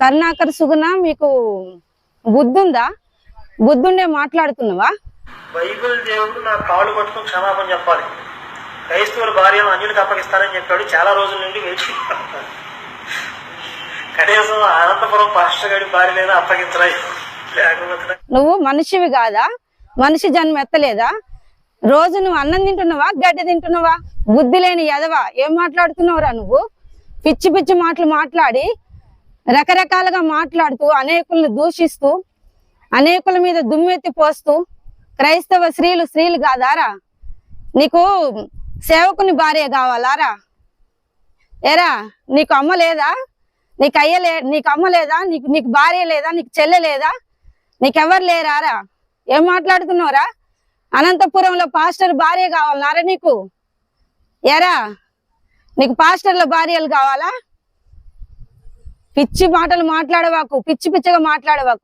కరుణాకర్ సుగుణ మీకు బుద్ధుందా? బుద్ధుండే మాట్లాడుతున్నావా? బైబిల్ దేవుడు నా కాళ్ళు పట్టుకుని క్షమాపణ చెప్పాలి. క్రైస్తవుల భార్యను అన్యులకు అప్పగిస్తానని చెప్పాడు. చాలా రోజుల నుండి వేచి కనీసం అనంతపురం పాస్టర్ గడి భార్యనైనా అప్పగించరా నువ్వు మనిషివి కాదా? మనిషి జన్మ ఎత్తలేదా? రోజు నువ్వు అన్నం తింటున్నావా? గడ్డి తింటున్నావా? బుద్ధి లేని ఎదవా ఏం మాట్లాడుతున్నావురా నువ్వు? పిచ్చి పిచ్చి మాటలు మాట్లాడి రకరకాలుగా మాట్లాడుతూ అనేకులను దూషిస్తూ అనేకుల మీద దుమ్మెత్తి పోస్తూ క్రైస్తవ స్త్రీలు స్త్రీలు కాదారా? నీకు సేవకుని భార్య కావాలారా? ఏరా నీకు అమ్మ లేదా? నీకు అయ్య లే నీకు అమ్మ లేదా? నీకు నీకు భార్య లేదా? నీకు చెల్లె లేదా? నీకెవరు లేరారా? ఏం మాట్లాడుతున్నావురా? అనంతపురంలో పాస్టర్ భార్య కావాలన్నారా నీకు? ఎరా నీకు పాస్టర్ల భార్యలు కావాలా? పిచ్చి మాటలు మాట్లాడవాకు పిచ్చి పిచ్చిగా మాట్లాడవాకు.